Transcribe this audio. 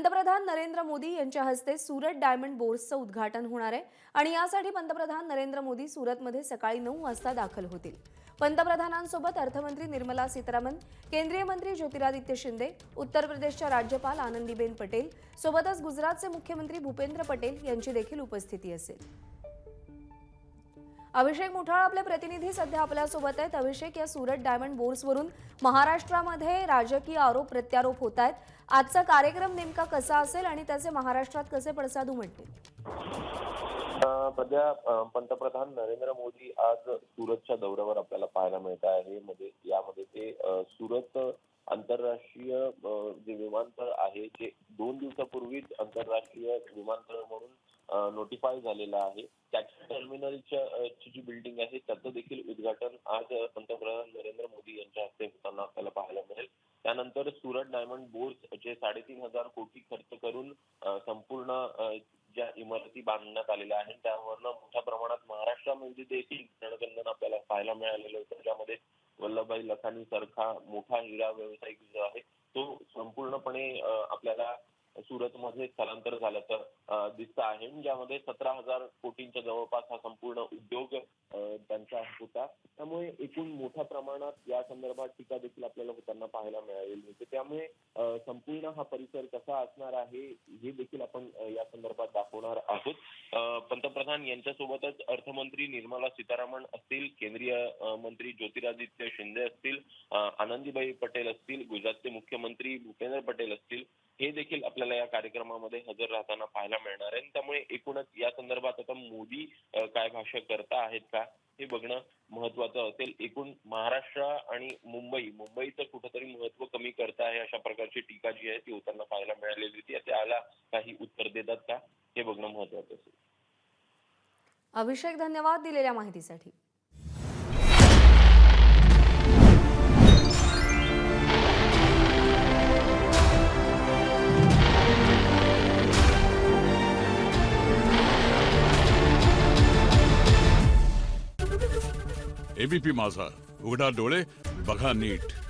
पंतप्रधान नरेंद्र मोदी यांच्या हस्ते सुरत डायमंड बोर्सचं उद्घाटन होणार आहे. आणि यासाठी पंतप्रधान नरेंद्र मोदी सुरतमध्ये सकाळी नऊ वाजता दाखल होतील. पंतप्रधानांसोबत अर्थमंत्री निर्मला सीतारामन केंद्रीय मंत्री ज्योतिरादित्य शिंदे उत्तर प्रदेशच्या राज्यपाल आनंदीबेन पटेल सोबतच गुजरातचे मुख्यमंत्री भूपेंद्र पटेल यांची देखील उपस्थिती असेल. अभिषेक मुठाळ आपले प्रतिनिधी सध्या आपल्यासोबत आहेत. अभिषेक या सुरत डायमंड बोर्सवरून महाराष्ट्रामध्ये राजकीय आरोप प्रत्यारोप होत आहेत. आजचा कार्यक्रम नेमका कसा असेल आणि त्याचे महाराष्ट्रात कसे पडसाद उमटतील सध्या पंतप्रधान नरेंद्र मोदी आज सुरतच्या दौऱ्यावर आपल्याला पाहायला मिळत आहे. म्हणजे यामध्ये ते सुरत आंतरराष्ट्रीय जे विमानतळ आहे जे दोन दिवसापूर्वीच आंतरराष्ट्रीय विमानतळ म्हणून नोटिफाय झालेलं आहे. त्याच्या टर्मिनलच्या जी बिल्डिंग आहे त्याचं देखील उद्घाटन आज पंतप्रधान नरेंद्र मोदी यांच्या हस्ते होताना आपल्याला पाहायला मिळेल. त्यानंतर सुरत डायमंड बोर्स जे साडेतीन हजार कोटी खर्च करून संपूर्ण ज्या इमारती बांधण्यात आलेल्या आहेत त्यावरनं मोठ्या प्रमाणात महाराष्ट्रामध्ये म्हणजे देखील जनगणना आपल्याला पाहायला मिळालेलं होतं. ज्यामध्ये वल्लभभाई लखानी सारखा मोठा हिरा व्यावसायिक जो आहे तो संपूर्णपणे आपल्याला सुरतमध्ये स्थलांतर झाल्याचं अ, दिसतं आहे. ज्यामध्ये सतरा हजार कोटींच्या जवळपास हा संपूर्ण उद्योग त्यांचा होता. त्यामुळे एकूण मोठ्या प्रमाणात या संदर्भात टीका देखील आपल्याला होताना पाहायला मिळालेली होती. त्यामुळे संपूर्ण हा परिसर कसा असणार आहे हे देखील आपण या संदर्भात दाखवणार पंतप्रधान यांच्यासोबतच अर्थमंत्री निर्मला सीतारामन असतील केंद्रीय मंत्री ज्योतिरादित्य शिंदे असतील आनंदीबाई पटेल असतील गुजरातचे मुख्यमंत्री भूपेंद्र पटेल असतील हे देखील आपल्याला या कार्यक्रमामध्ये हजर राहताना पाहायला मिळणार आहे. त्यामुळे एकूणच या संदर्भात आता मोदी काय भाष्य करता आहेत का हे बघणं महत्वाचं असेल. एकूण महाराष्ट्र आणि मुंबई मुंबईचं कुठंतरी महत्त्व कमी करत आहे अशा प्रकारची टीका जी आहे ती होताना पाहायला मिळालेली होती. त्याला काही उत्तर देतात का हे बघणं महत्वाचं असेल. अभिषेक धन्यवाद दिलेल्या माहितीसाठी. एबीपी माझा. उघडा डोळे बघा नीट.